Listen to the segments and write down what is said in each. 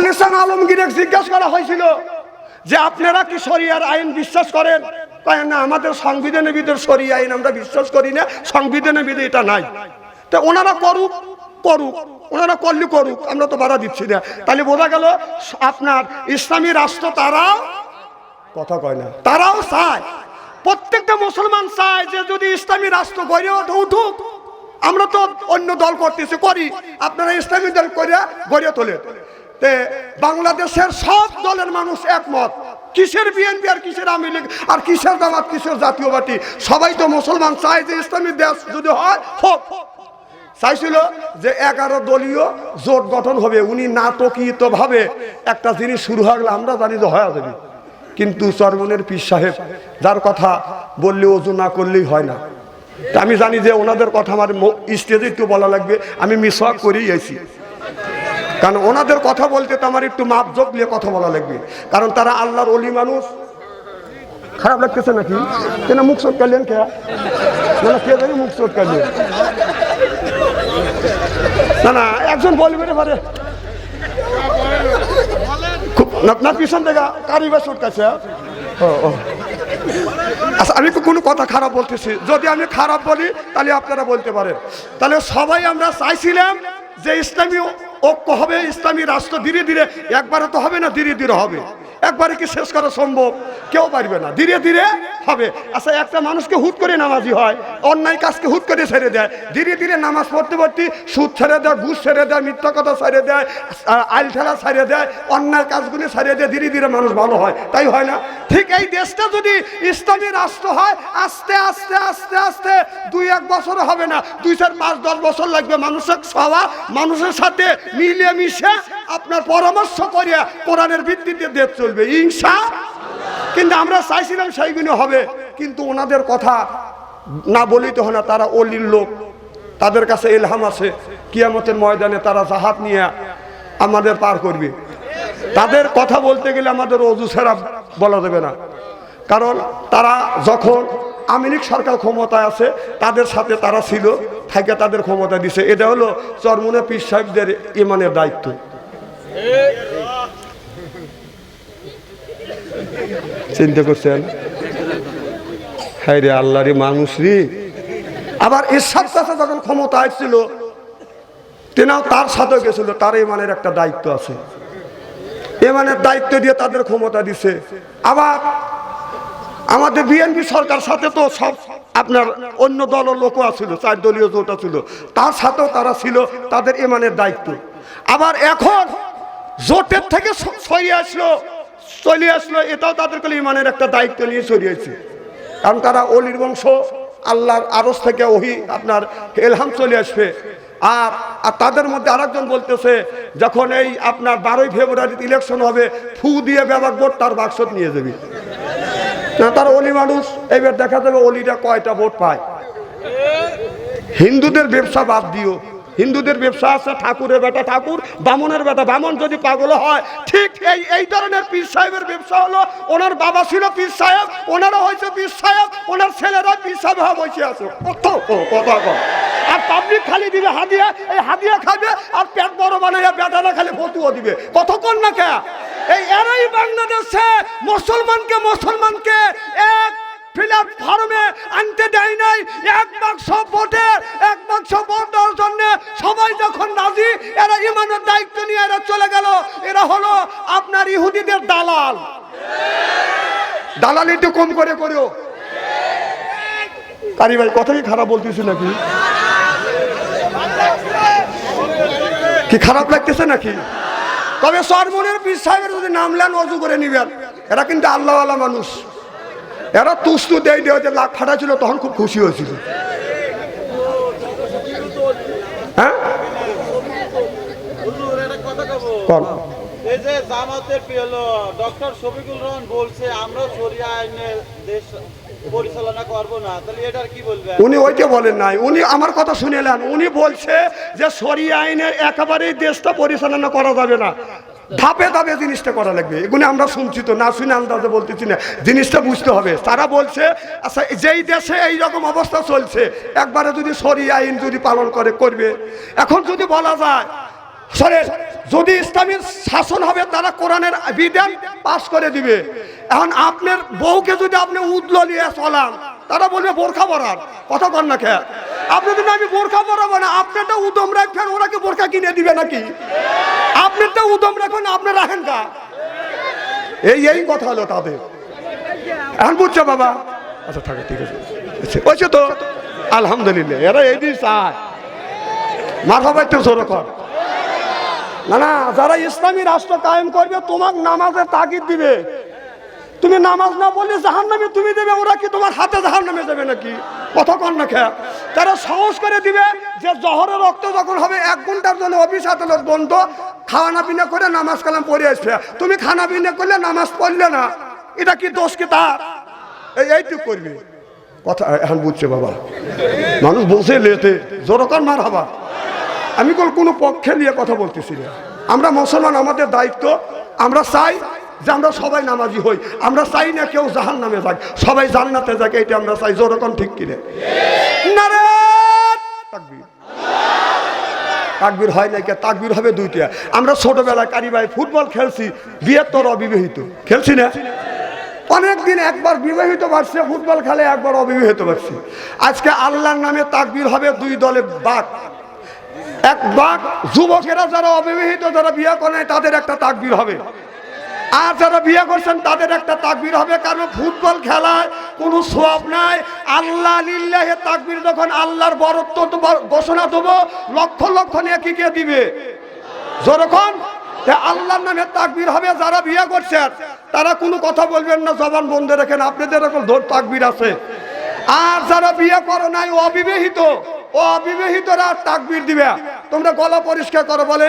ফখরুল ইসলাম আলমগীর জিজ্ঞেস করা হয়েছিল যে আপনারা কি শরিয়ার আইন বিশ্বাস করেন? কয়, না, আমাদের সংবিধানের ভিতর শরিয়া আইন আমরা বিশ্বাস করি না, সংবিধানের ভিতরে এটা নাই। তো ওনারা করুক করুক, ওনারা করলে করুক, আমরা তো বাধা দিচ্ছি না। তাহলে বোঝা গেল আপনার ইসলামী রাষ্ট্র তারাও কথা কয় না, তারাও চায়। প্রত্যেকটা মুসলমান চায় যে যদি ইসলামী রাষ্ট্র গড়ে ওঠে, উঠুক। আমরা তো অন্য দল করতেছি, করি। আপনারা ইসলামী দল করে গড়ে তোলে তে বাংলাদেশের সব দলের মানুষ একমত। কিসের বিএনপি আর কিসের আওয়ামী লীগ? আর কিসের জামাত, কিসের জাতীয় পার্টি? সবাই তো মুসলমান চায় যে ইসলামী দেশ যদি হয়, হোক। চাইছিল যে এগারো দলীয় জোট গঠন হবে। উনি নাটকীয়ত ভাবে একটা জিনিস শুরু হয়ে গেলে আমরা জানি যে হয়ে যাবে। কিন্তু চরমনের পীর সাহেব যার কথা বললে ওজু না করলেই হয় না। আমি জানি যে ওনাদের কথা আমার স্টেজে একটু বলা লাগবে। আমি মিসওয়াক করেই আইছি। কারণ ওনাদের কথা বলতে তো আমার একটু মাপ জোক নিয়ে কথা বলা লাগবে। কারণ তারা আল্লাহর অলি মানুষ। খারাপ লাগতেছে নাকি? কেন মুখ চটকালেন কে? না কে জানি মুখ চটকালেন না না, একজন বলবে রে পারে খুব আপনার পিছন থেকে কারিবার চটকাছে ও ও। আচ্ছা আমি তো কোনো কথা খারাপ বলতেছি। যদি আমি খারাপ বলি, তাহলে আপনারা বলতে পারেন। তাহলে সবাই আমরা চাইছিলাম যে ইসলামী ঐক্য হবে, ইসলামী রাষ্ট্র ধীরে ধীরে, একবারে তো হবে না, ধীরে ধীরে হবে। একবারে কি শেষ করা সম্ভব? কেউ পারবে না। ধীরে ধীরে হবে। আচ্ছা একটা মানুষকে হুট করে নামাজি হয়, অন্যায় কাজকে হুট করে ছেড়ে দেয়, ধীরে ধীরে নামাজ পড়তে পড়তে সুদ ছেড়ে দেয়, ঘুষ ছেড়ে দেয়, মিথ্যা কথা ছেড়ে দেয় আইল ঠেলা ছেড়ে দেয়, অন্যায় কাজগুলি ছেড়ে দেয়, ধীরে ধীরে মানুষ ভালো হয়। তাই হয় না? ঠিক এই দেশটা যদি ইসলামী রাষ্ট্র হয়, আস্তে আস্তে আস্তে আস্তে দুই এক বছর হবে না। দুই চার পাঁচ, দশ বছর লাগবে মানুষের সভা মানুষের সাথে মিলিয়ে মিশে আপনার পরামর্শ করিয়া কোরআনের ভিত্তিতে দেশ চলবে। ইনসা কিন্তু আমরা চাইছিলাম সেইগুলো হবে, কিন্তু ওনাদের কথা না বলেই তো হয় না, তারা অলির লোক। তাদের কাছে এলহাম আছে, কিয়ামতের ময়দানে তারা জাহাজ নিয়ে আমাদের পার করবে। তাদের কথা বলতে গেলে আমাদের অজু ছাড়া বলা যাবে না। কারণ তারা যখন আমিনিক সরকার ক্ষমতায় আছে, তাদের সাথে তারা ছিল, থাকে তাদের ক্ষমতা দিছে। এটা হলো চরমুনে পীর সাহেবদের ইমানের দায়িত্ব। চিন্তা করছেন? হ্যাঁ রে আল্লাহ রে মানুষ রে। আবার এরশাদ চাষা যখন ক্ষমতা আসছিল তেনাও তার সাথে গেছিল, তার ইমানের একটা দায়িত্ব আছে। এমানের দায়িত্ব দিয়ে তাদের ক্ষমতা দিছে। আবার আমাদের বিএনপি সরকার সাথে তো সব আপনার অন্য দলের লোকও আছিল, চার দলীয় জোট ছিল তার সাথেও তারা ছিল, তাদের এমানের দায়িত্ব। আবার এখন জোটের থেকে সরিয়ে আসলো চলে আসলো, এটাও তাদের কাছে ইমানের একটা দায়িত্ব নিয়ে সরিয়েছে কারণ তারা অলির বংশ, আল্লাহর আরস থেকে ওহি আপনার এলহাম চলে আসবে। আর আর তাদের মধ্যে আরেকজন বলতেছে, যখন এই আপনার বারোই ফেব্রুয়ারিতে ইলেকশন হবে, ফু দিয়ে ব্যাপক ভোট তার বাক্সত নিয়ে যাবে। তার অলি মানুষ এবার দেখা যাবে অলিটা কয়টা ভোট পায়। হিন্দুদের ব্যবসা বাদ দিও। হিন্দুদের ব্যবসা আছে, ঠাকুরের বেটা ঠাকুর, বামনের বেটা বামন যদি পাগল হয়, ঠিক এই এই ধরনের পীর সাহেবের ব্যবসা হলো, ওনার বাবা ছিল পীর সাহেব, ওনারও হয়েছে পীর সাহেব, ওনার ছেলেরা পীর সাহেব হয়ে বসে আছে। কত আর পাবলিক খালি দিবে, হাদিয়া, এই হাদিয়া খাবে, আর পেট বড় বানাইয়া বেটারা খালি ফতুয়া দিবে। কতক্ষণ না কে? এই এরাই বাংলাদেশে মুসলমানকে মুসলমানকে এক ফিলাপ ফার্মে আনতে দেয় নাই। এক বাক্স ভোটে, এক বাক্স ভোট দেওয়ার জন্য সবাই যখন রাজি, এরা ইমানের দায়িত্ব নিয়ে এরা চলে গেল। এরা হলো আপনার ইহুদিদের দালাল। দালাল একটু কম করে করেও। কারি ভাই কথা খারাপ বলতেছি নাকি? কি খারাপ লাগতেছে নাকি? তবে সরমনের পীর সাহেবের যদি নাম নেন, অজু করে নিবেন। এরা কিন্তু আল্লাহওয়ালা মানুষ। এরা তুস্তু দেয় দেওয়া যে লাখ ফাটা ছিল তখন খুব খুশি হয়েছিল। হ্যাঁ? কর। এই যে জামাতের পেল ডক্টর শফিকুল রহমান বলছে আমরা দেশ পরিচালনা করব না। তাহলে এটার কি বলবেন? উনি ওইটা বলেন নাই। উনি আমার কথা শুনেলেন। উনি বলছে যে সরিয়া আইনের একেবারেই দেশটা পরিচালনা করা যাবে না। ধাপে ধাপে জিনিসটা করা লাগবে। এগুলো আমরা শুনছি তো, না শুনে আন্দাজে বলতেছি না। জিনিসটা বুঝতে হবে। তারা বলছে আচ্ছা যেই দেশে এই রকম অবস্থা চলছে, একবারে যদি সরি আইন যদি পালন করে, করবে। এখন যদি বলা যায়, সরে, যদি ইসলামের শাসন হবে, তারা কোরআনের বিধান পাশ করে দিবে। এখন আপনার বউকে যদি আপনি উদলো নিয়ে চলান, তারা বলবে, বোরখা পরান। কথা কর না খেয়া আপনি যদি আমি বোরখা পরাবো না আপনারটা উদম রাখবেন ওরা কি বোরখা কিনে দিবে নাকি? আপনারটা উদম রাখবেন, আপনি রাখেন কা? এই এই কথা হলো তাদের। এখন বুঝছ বাবা? আচ্ছা থাকে, ঠিক আছে। ওইছে তো? আলহামদুলিল্লাহ, এরা এই দিন চায়। মাথা বাইতে জোর কর। না না, যারা ইসলামী রাষ্ট্র কায়েম করবে, তোমাক নামাজের তাগিদ দিবে। তুমি নামাজ না বললে জাহান নামে তুমি দেবে, ওরা কি তোমার হাতে জাহান নামে দেবে নাকি কন না খেয়া। তারা সাহস করে দিবে যে জহরের রক্ত যখন হবে, এক ঘণ্টার জন্য অফিস আদালত বন্ধ, খাওয়ানা পিনা করে নামাজ কালাম পড়ে আসবে। তুমি খানা পিনা করলে নামাজ পড়লে না। এটা কি দোষ কি তার? এই এইটুক করবে। কথা এখন বুঝছে বাবা। মানুষ বসে লেতে জোরকার মার হবা। আমি কোনো পক্ষে নিয়ে কথা বলতেছি না। আমরা মুসলমান, আমাদের দায়িত্ব। আমরা চাই যে আমরা সবাই নামাজি হই, আমরা চাই না কেউ জাহান নামে যাক। সবাই জান্নাতে যাক এটা আমরা চাই। জোরকম ঠিক কিনে? তাকবীর। হয় না কে? তাকবির হবে দুইটা। আমরা ছোটবেলায় কারিবাই ফুটবল খেলছি, বিয়ের তোর অবিবাহিত। খেলছি না? অনেক দিন একবার বিবাহিত বাড়ছে, ফুটবল খেলে একবার অবিবাহিত বাড়ছে। আজকে আল্লাহর নামে তাকবির হবে দুই দলে বাঘ। এক বাঘ, যুবকেরা যারা অবিবাহিত, যারা বিয়ে করে তাদের একটা তাকবির হবে। আর যারা বিয়ে করছেন, তাদের একটা তাকবির হবে, কারণ ফুটবল খেলায় কোনো সোয়াব নাই। আল্লাহ লিল্লাহে তাকবির যখন আল্লাহর বরত্ব ঘোষণা দেবো, লক্ষ লক্ষ নিয়ে কি দিবে? যখন আল্লাহর নামে তাকবির হবে, যারা বিয়ে করছেন, তারা কোনো কথা বলবেন না, জবান বন্ধ রেখেন। আপনাদের এরকম ধর তাকবির আছে। আর যারা বিয়ে করো নাই অবিবাহিত অবিবাহিতরা তাকবির দিবে। তোমরা গলা পরিষ্কার করো, বলে।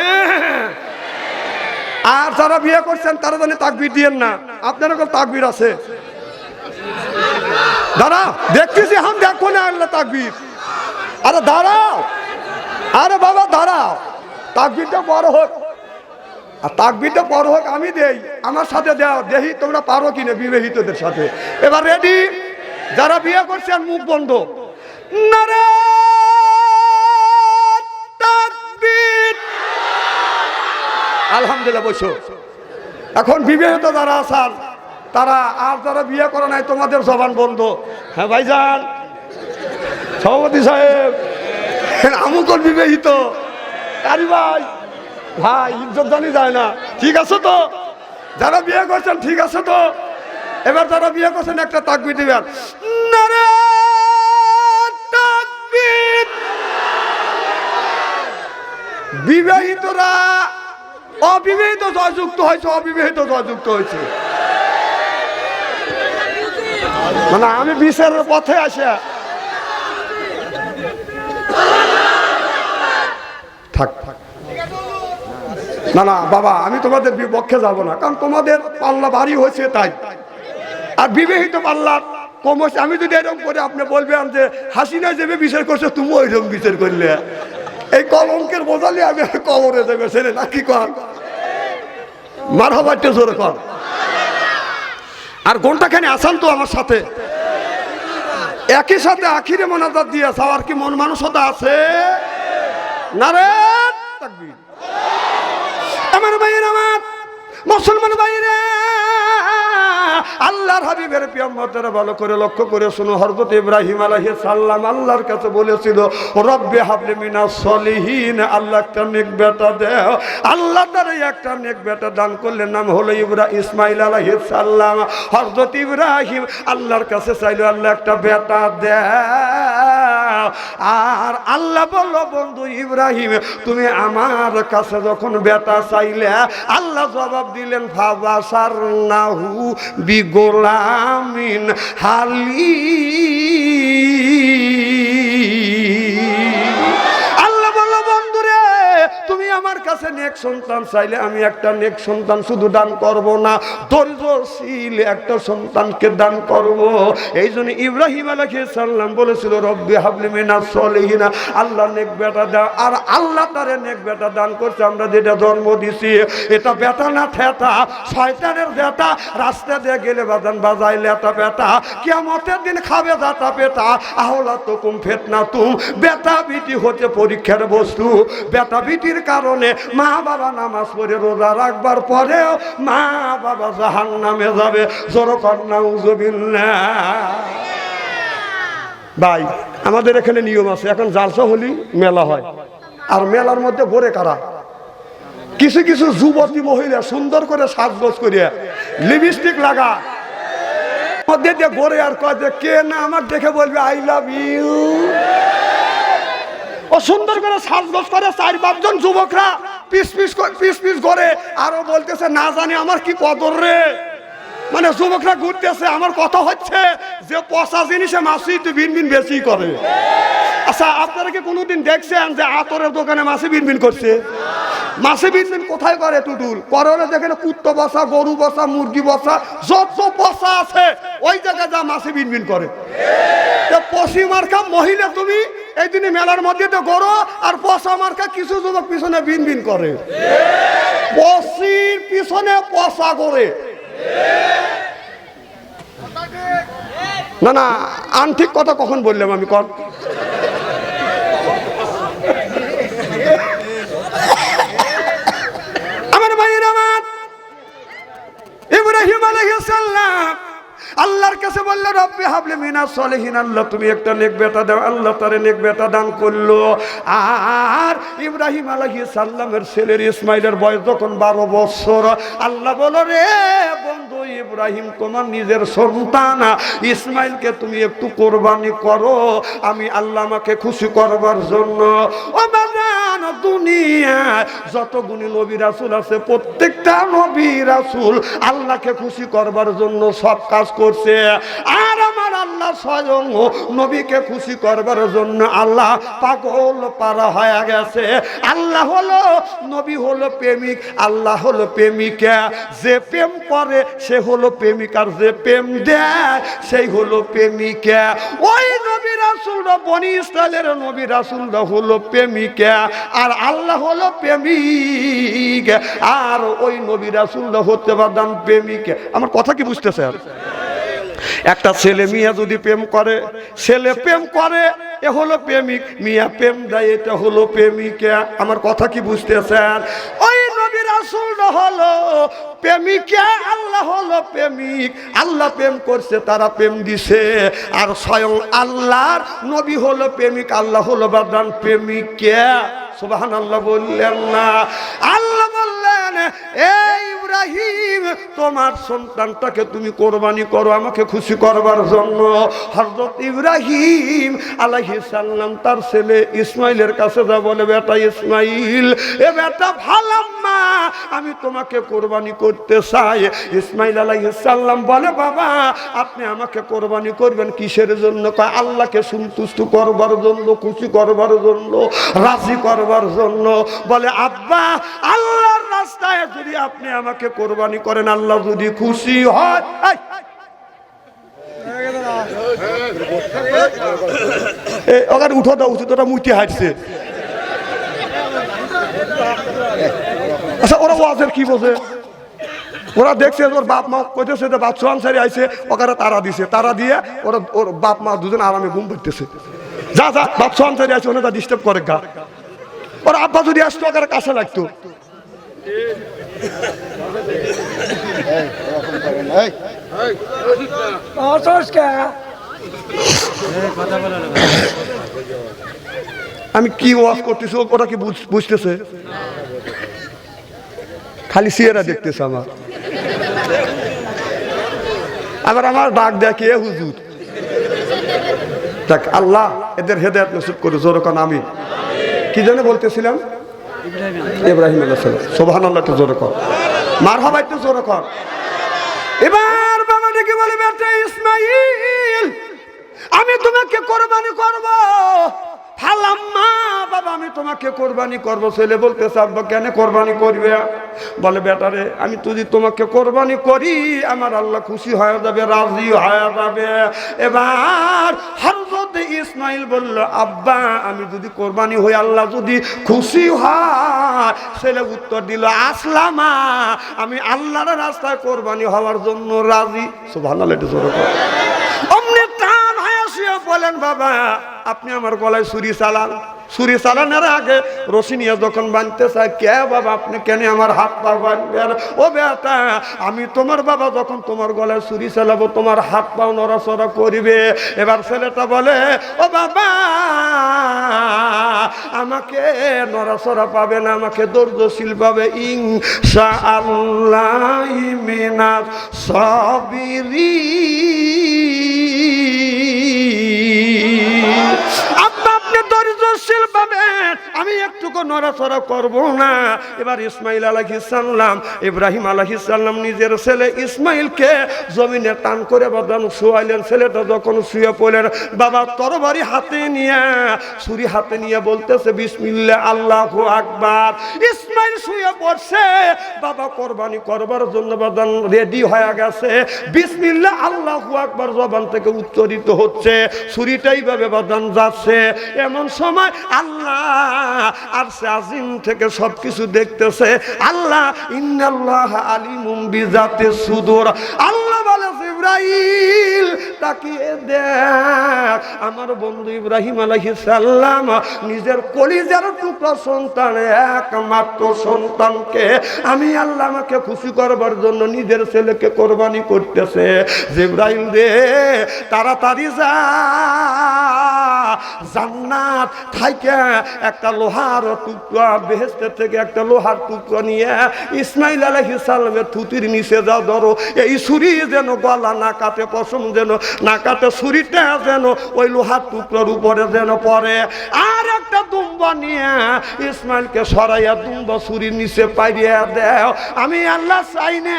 আর যারা বিয়ে করছেন, তারা জানি তাকবির দিয়েন না। আপনার এরকম তাকবির আছে। দাঁড়া, দেখতেছি হাম দেখো না আল্লাহ তাকবির। আরে দাঁড়াও। আরে বাবা, দাঁড়াও। তাকবিরটা বড় হোক। আর তাকবিরটা বড় হোক আমি দেই। আমার সাথে দাও দেখি তোমরা পারো কিনা বিবাহিতদের সাথে। এবার রেডি যারা বিয়ে করছেন মুখ বন্ধ। নারে আলহামদুলিল্লাহ, বসো। এখন বিবাহিত যারা আসান তারা আর যারা বিয়ে করে নাই, তোমাদের জবান বন্ধ। হ্যাঁ ভাইজান। সভাপতি সাহেব। আমুকল বিবাহিত? কারি ভাই ভাই, ইজ্জত জানি যায় না। ঠিক আছে তো? যারা বিয়ে করছেন, ঠিক আছে তো? এবার যারা বিয়ে করছেন, একটা তাকবি দিবেন। বিবাহিতরা অবিবাহিত জয়যুক্ত হয়েছে, অবিবাহিত জয়যুক্ত হয়েছে। মানে আমি বিচারের পথে আসে। থাক থাক। না না, বাবা, আমি তোমাদের বিপক্ষে যাব না, কারণ তোমাদের পাল্লা ভারী হয়েছে তাই। আর বিবাহিত পাল্লা কম হয়েছে আমি যদি এরকম করে আপনি বলবেন যে হাসিনা যাবে বিচার করছে তুমি ওইরকম বিচার করলে। এই কলঙ্কের বোঝালে আমি কবরে দেবে ছেলে না কি কর? মার হবারটা জোরে কর। আর ঘন্টাখানে আসান তো আমার সাথে। একই সাথে আখিরে মোনাজাত দিয়ে আর কি মন মানুষতা আছে? না রে আমার ভাইয়ের আমার, মুসলমান ভাইরা আল্লাহর হাবিবের পিয়াম্মতেরা ভালো করে লক্ষ্য করে শুনো হরজত ইব্রাহিম আলহ সাল্লাম আল্লাহর কাছে বলেছিল, রব্বে হাবলে মিনা সলিহীন আল্লাহ একটা নেক বেটা দেও আল্লাহ তার একটা নেক বেটা দান করলেন, নাম হলো ইব্রা ইসমাইল আলহ সাল্লাম হরজত ইব্রাহিম আল্লাহর কাছে চাইল, আল্লাহ একটা বেটা দেও আর আল্লাহ বলল, বন্ধু ইব্রাহিম, তুমি আমার কাছে যখন বেটা চাইলে, আল্লাহ জবাব দিলেন ফাবা সার নাহু বিগোলামিন হালি কাছে নেক সন্তান চাইলে আমি একটা নেক সন্তান শুধু দান করব না ধৈর্যশীল একটা সন্তানকে দান করব। এই জন্য ইব্রাহিম আলাইহিস সালাম বলেছিল, রব্বি হাবলি মিনাস সলিহিনা। আল্লাহ নেক বেটা দাও আর আল্লাহ তারে নেক বেটা দান করছে, আমরা যেটা জন্ম দিছি, এটা বেটা না ঠেটা শয়তানের বেটা রাস্তা দিয়ে গেলে বাজান বাজাই লেটা বেটা কেমতের দিন খাবে দাতা পেটা। আহলা তো কুম ফেতনা তুম বেটা বিটি হতে পরীক্ষার বস্তু। বেটা বিটির কারণে মা বাবা নামাজ পড়ে রোজা রাখবার পরেও মা বাবা জাহান নামে যাবে নাউজবিল্লাহ। ভাই, আমাদের এখানে নিয়ম আছে, এখন জালসা হলি মেলা হয়। আর মেলার মধ্যে গড়ে কারা? কিছু কিছু যুবতী মহিলা সুন্দর করে সাজগোজ করিয়া লিপস্টিক লাগা মধ্যে দিয়ে গড়ে আর কয় যে, কে না আমার দেখে বলবে আই লাভ ইউ ও সুন্দর করে সাজগোজ করে চার পাঁচজন যুবকরা পিস পিস পিস পিস করে। আরও বলতেছে, না জানি আমার কি কদর রে। মানে যুবকরা ঘুরতেছে, আমার কথা হচ্ছে যে পচা জিনিসে মাছি তো ভিন ভিন বেশি করে। আচ্ছা আপনারা কি কোনোদিন দেখছেন যে আতরের দোকানে ভিন ভিন করছে? মাছে বিনবিন কোথায় করে টুটুল? করলে দেখেন কুত্তো বসা, গরু বসা, মুরগি বসা, যত বসা আছে, ওই জায়গায় যা মাছে বিনবিন করে। তো পশি মার্কা মহিলা তুমি এই দিনে মেলার মধ্যে তো গরো, আর পশা মার্কা কিছু যুবক পিছনে বিন বিন করে। পশির পিছনে পশা করে না না আনঠিক কথা কখন বললাম আমি, কর। আমার ভাইয়ের আমার, ইব্রাহিম আলাইহিস সালাম আল্লাহর কাছে বললে, রব্বি হাবলে মিনা সলিহিন, আল্লাহ তুমি একটা নেক বেটা দাও, আল্লাহ তারে নেক বেটা দান করল। আর ইব্রাহিম আলাইহিস সালামের ছেলের ইসমাইলের বয়স যখন বারো বছর, আল্লাহ বলো রে বন্ধু ইব্রাহিম, তোমার নিজের সন্তান, ইসমাইলকে তুমি একটু কোরবানি করো, আমি আল্লাহ আমাকে খুশি করবার জন্য। ও দুনিয়া। যত গুণী নবী রাসুল আছে, প্রত্যেকটা নবী রাসুল আল্লাহকে খুশি করবার জন্য সব কাজ করছে। আর আমার আল্লাহ স্বয়ং নবীকে খুশি করবার জন্য আল্লাহ পাগল পারা হয়ে গেছে। আল্লাহ হলো, নবী হলো প্রেমিক, আল্লাহ হলো প্রেমিকা। যে প্রেম করে, সে হলো প্রেমিক, আর যে প্রেম দেয়, সেই হলো প্রেমিকা। ওই নবী রাসুলরা, বনি ইসরায়েলের নবী রাসুলরা হলো প্রেমিকা। আর আল্লাহ হলো প্রেমিক। আর ওই নবী রাসুলরা হতে পারতাম প্রেমিকা। আমার কথা কি বুঝতেছে আর একটা ছেলে মিয়া যদি প্রেম করে, ছেলে প্রেম করে, এ হলো প্রেমিক। মিয়া প্রেম দেয়, এটা হলো প্রেমিকা। আমার কথা কি বুঝতেছেন ওই নবী রাসুল হলো প্রেমিকা, আল্লাহ হলো প্রেমিক। আল্লাহ প্রেম করছে, তারা প্রেম দিছে। আর স্বয়ং আল্লাহর নবী হলো প্রেমিক, আল্লাহ হলো বাদান প্রেমিকা। সুবাহান আল্লাহ বললেন না। আল্লাহ বললেন এই ইব্রাহিম, তোমার সন্তানটাকে তুমি কোরবানি করো, আমাকে খুশি করবার জন্য। হজরত ইব্রাহিম আলাইহি সাল্লাম তার ছেলে ইসমাইলের কাছে যা বলে, বেটা ইসমাইল, এ বেটা ভালাম্মা, আমি তোমাকে কোরবানি করতে চাই। ইসমাইল আলাইহি সাল্লাম বলে, বাবা, আপনি আমাকে কোরবানি করবেন কিসের জন্য? কয়, আল্লাহকে সন্তুষ্ট করবার জন্য, খুশি করবার জন্য, রাজি করবার জন্য। বলে, আব্বা, আল্লাহর রাস্তায় যদি আপনি আমাকে কোরবানি করেন, আল্লাহ যদি খুশি হয় উঠো দাও উঠো তোরা হাঁটছে। আচ্ছা ওরা ওয়াজের কি বোঝে ওরা দেখছে, ওর বাপ মা কইতেছে যে বাচ্চা আনসারি আইছে, ওখানে তারা দিছে। তারা দিয়ে ওরা, ওর বাপ মা দুজন আরামে ঘুম পাইতেছে। যা যা বাচ্চা আনসারি আছে ওনে তা ডিস্টার্ব করে গা। ওর আব্বা যদি আসতো, ওখানে কাছে লাগতো। আমি কি ওয়াজ করতেছি? ও- ওরা কি বুঝ- বুঝতেছে? খালি সিয়েরা দেখতেছে আমার। আবার আমার ডাক কে হুজুর, দেখ, আল্লাহ এদের হেদায়ত নসিব করে জোরকান আমি। কি জানে বলতেছিলাম? ইব্রাহিম সোভান আল্লাহ তো জোরে কর। মার তো জোরে কর। এবার বাবা ডেকে বলে, বেটা ইসমাইল, আমি তোমাকে কোরবানি করব। ফালাম্মা, বাবা, আমি তোমাকে কোরবানি করব। ছেলে বলতে আব্বা, কেন কোরবানি করবে? বলে বেটারে আমি যদি তোমাকে কোরবানি করি, আমার আল্লাহ খুশি হয়ে যাবে, রাজি হয়ে যাবে। এবার হরজত ইসমাইল বলল, আব্বা, আমি যদি কোরবানি হই, আল্লাহ যদি খুশি হয় ছেলে উত্তর দিল, আসলামা, আমি আল্লাহর রাস্তায় কোরবানি হওয়ার জন্য রাজি। সুবহানাল্লাহ এটা জোরে কর। অমনি টান হাসিয়া বলে বলেন, বাবা, আপনি আমার গলায় ছুরি চালান। ছুরি চালানোর আগে রশি নিয়ে যখন বাঁধতে চাই কে বাবা, আপনি কেন আমার হাত পা বাঁধবেন? ও বেটা, আমি তোমার বাবা, যখন তোমার গলায় ছুরি চালাবো, তোমার হাত পাও নড়াচড়া করবে। এবার ছেলেটা বলে, ও বাবা, আমাকে নড়াচড়া পাবে না, আমাকে ধৈর্যশীল পাবে। ইং আল্লাহ মিনাস সাবিরি। ধৈর্যশীল পাবেন আমি একটুকু নড়াচড়া করব না। এবার ইসমাইল আলাহিসাল্লাম ইব্রাহিম আলাহিসাল্লাম নিজের ছেলে ইসমাইলকে জমিনে টান করে বাদান শুয়াইলেন। ছেলেটা যখন শুয়ে পড়লেন, বাবা তরবারি হাতে নিয়ে, ছুরি হাতে নিয়ে বলতেছে বিসমিল্লা আল্লাহ আকবার। ইসমাইল শুয়ে পড়ছে, বাবা, কোরবানি করবার জন্য বাদান রেডি হয়ে গেছে। বিসমিল্লা আল্লাহ আকবার, জবান থেকে উচ্চারিত হচ্ছে। ছুরিটাই ভাবে বাদান যাচ্ছে। এমন সময় আল্লাহ আজিম থেকে সবকিছু দেখতেছে। আল্লাহ, ইন্নাল্লাহ আলিমুম বিজাতে আল্লাহ বলে, ইব্রাহিম, তাকিয়ে দেখ, আমার বন্ধু ইব্রাহিম আলাইহিস নিজের কলিজার টুকরা সন্তান, একমাত্র সন্তানকে আমি আল্লাহ আমাকে খুশি করবার জন্য নিজের ছেলেকে কোরবানি করতেছে। জিব্রাইল রে, তাড়াতাড়ি যা। জান্নাত থাইকে একটা লোহার টুকরা বেহেস্তে থেকে একটা লোহার টুকরা নিয়ে ইসমাইল আলাইহিস সালামের থুতির নিচে যা ধরো। এই ছুরি যেন গলা না কাটে, পশম যেন না কাটে, ছুরিটা যেন ওই লোহার টুকরার উপরে যেন পড়ে। আর একটা দুম্বা নিয়ে ইসমাইলকে সরাইয়া দুম্বা ছুরির নিচে পাইয়া দেও। আমি আল্লাহ চাই না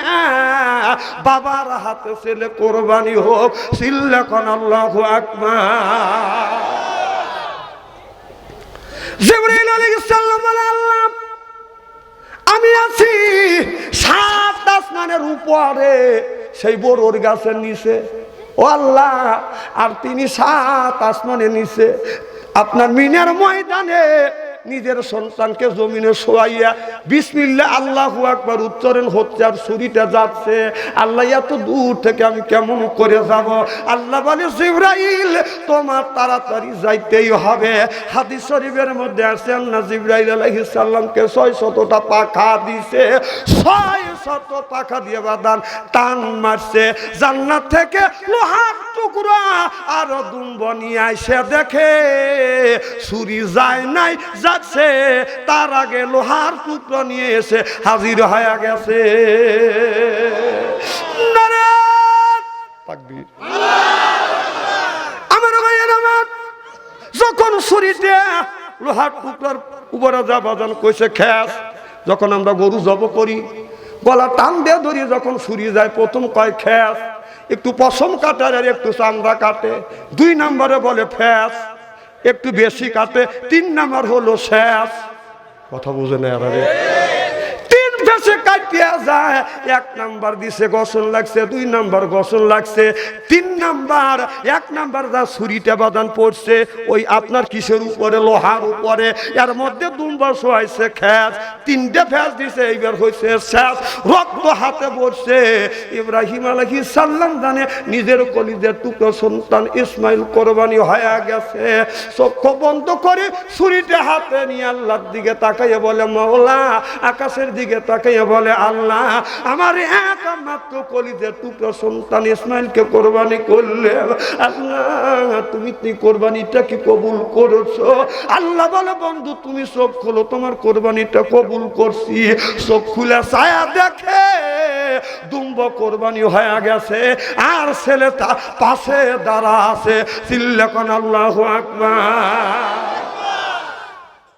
বাবার হাতে ছেলে কোরবানি হোক সিল্লাখন আল্লাহ আকবার। জিবরাইল আলাইহিস বলে, আল্লাহ, আমি আছি সাত আসমানের উপরে, সেই বড়োর গাছের নিচে। ও আল্লাহ, আর তিনি সাত আসমানের নিচে। আপনার মিনার ময়দানে নিজের সন্তানকে জমিনে শোয়াইয়া বিসমিল্লা আল্লাহু আকবার উচ্চারণ হচ্ছে আর ছুরিটা যাচ্ছে। আল্লাহ, এত দূর থেকে আমি কেমন করে যাব? আল্লাহ বলে, জিব্রাইল, তোমার তাড়াতাড়ি যাইতেই হবে। হাদিস শরীফের মধ্যে আছেন না জিব্রাইল আলাইহিস সালামকে ছয় শতটা পাখা দিছে। ছয় শত পাখা দিয়ে বাদান টান মারছে। জান্নাত থেকে লোহার টুকরা আর দুম্ব নিয়ে আইসে দেখে, ছুরি যায় নাই যাচ্ছে, তার আগে লোহার টুকরা নিয়ে এসে হাজির হয়ে গেছে! আমার যখন ছুরিতে লোহার টুকরার উপরে যা বাজান কইছে খ্যাস যখন আমরা গরু জব করি, গলা টান দিয়ে ধরি যখন ছুরি যায়, প্রথম কয় খ্যাস একটু পশম কাটে আর একটু চান্দা কাটে, দুই নম্বরে বলে ফ্যাস একটু বেশি কাটে তিন নাম্বার হলো শেষ। কথা বুঝে নেয় কাটিয়া যায় এক নাম্বার দিছে গসন লাগছে, দুই নাম্বার গসন লাগছে, তিন নাম্বার, এক নাম্বার যা ছুরিটা বাদান পড়ছে, ওই আপনার কিসের উপরে, লোহার উপরে, এর মধ্যে দুম্বার শোয়াইছে খ্যাস তিনটে ফ্যাস দিছে, এইবার হয়েছে শেষ রক্ত হাতে পড়ছে ইব্রাহিম আলহি সাল্লাম জানে, নিজের কলিদের টুকরো সন্তান ইসমাইল কোরবানি হয়ে গেছে। চক্ষু বন্ধ করে ছুরিটা হাতে নিয়ে আল্লাহর দিকে তাকাইয়ে বলে মৌলা আকাশের দিকে তাকাইয়ে বলে আল্লাহ আমার একমাত্র কলিদের টুকরো সন্তান ইসমাইলকে কোরবানি করলে আল্লাহ, তুমি কোরবানিটা কি কবুল করেছ? আল্লাহ বলে, বন্ধু, তুমি চোখ খোলো, তোমার কোরবানিটা কবুল করছি। চোখ খুলে ছায়া দেখে দুম্ব কোরবানি হয়ে গেছে। আর ছেলেটা পাশে দাঁড়া আছে। চিল্লাকন আল্লাহ আকবার।